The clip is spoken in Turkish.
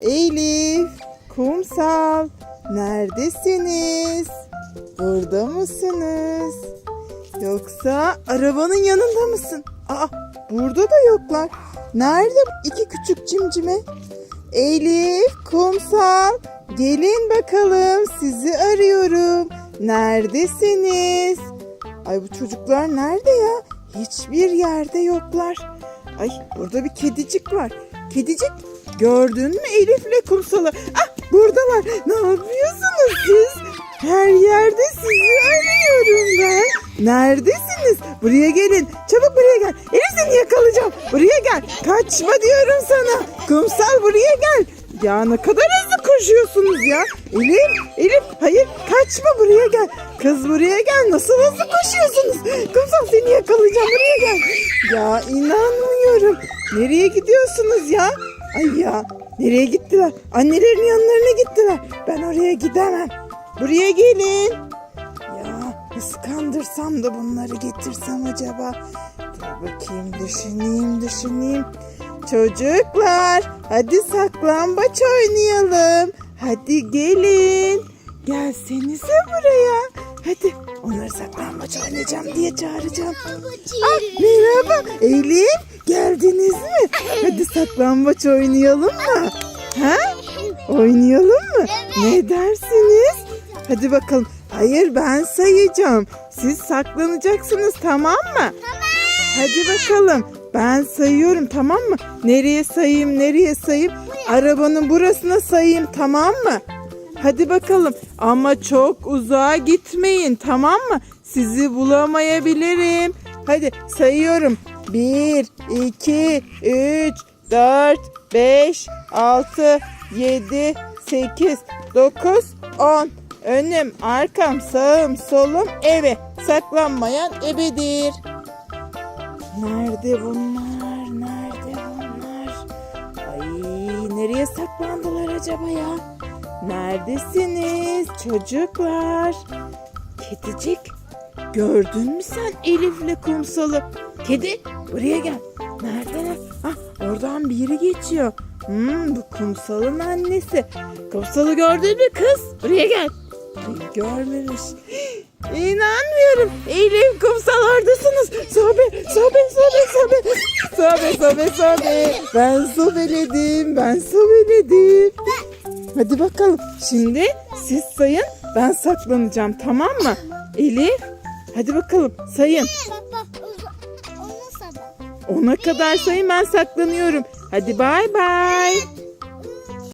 Elif, kumsal, neredesiniz? Burada mısınız? Yoksa arabanın yanında mısın? Aa, burada da yoklar. Nerede iki küçük cimcime? Elif, kumsal, gelin bakalım sizi arıyorum. Neredesiniz? Ay bu çocuklar nerede ya? Hiçbir yerde yoklar. Ay burada bir kedicik var. Kedicik gördün mü Elif'le kumsalı? Ah buradalar. Ne yapıyorsunuz siz? Her yerde sizi arıyorum ben. Neredesiniz? Buraya gelin. Çabuk buraya gel. Elif seni yakalayacağım. Buraya gel. Kaçma diyorum sana. Kumsal buraya gel. Ya ne kadar hızlı koşuyorsunuz ya. Elif, Elif hayır kaçma buraya gel. Kız buraya gel. Nasıl hızlı koşuyorsunuz? Kumsal seni yakalayacağım buraya gel. Ya inanmıyorum. Nereye gidiyorsunuz ya? Ay ya nereye gittiler? Annelerin yanlarına gittiler. Ben oraya gidemem. Buraya gelin. Ya ıskandırsam da bunları getirsem acaba? Dur bakayım düşüneyim düşüneyim. Çocuklar hadi saklambaç oynayalım. Hadi gelin. Gelsenize buraya. Hadi onları saklambaç oynayacağım diye çağıracağım. Ah, merhaba Elif geldiniz mi? Hadi saklambaç oynayalım mı? Ha? Oynayalım mı? Ne dersiniz? Hadi bakalım. Hayır ben sayacağım. Siz saklanacaksınız tamam mı? Hadi bakalım. Ben sayıyorum tamam mı? Nereye sayayım nereye sayayım? Arabanın burasına sayayım tamam mı? Hadi bakalım ama çok uzağa gitmeyin tamam mı? Sizi bulamayabilirim. Hadi sayıyorum. 1, 2, 3, 4, 5, 6, 7, 8, 9, 10. Önüm, arkam, sağım, solum, eve. Saklanmayan ebedir. Nerede bunlar? Nerede bunlar? Ay nereye saklandılar acaba ya? Neredesiniz çocuklar? Kedicik gördün mü sen Elif'le kumsalı? Kedi buraya gel. Neredeler? Ah oradan biri geçiyor. Hmm, bu kumsalın annesi. Kumsalı gördün mü kız? Buraya gel. Ay, görmemiş. İnanmıyorum. Elif kumsal oradasınız. Sobe, sobe, sobe, sobe. Sobe, sobe, sobe. Ben sobeledim, ben sobeledim. Hadi bakalım. Şimdi siz sayın, ben saklanacağım tamam mı? Elif, hadi bakalım sayın. Ona kadar sayın ben saklanıyorum. Hadi bay bay.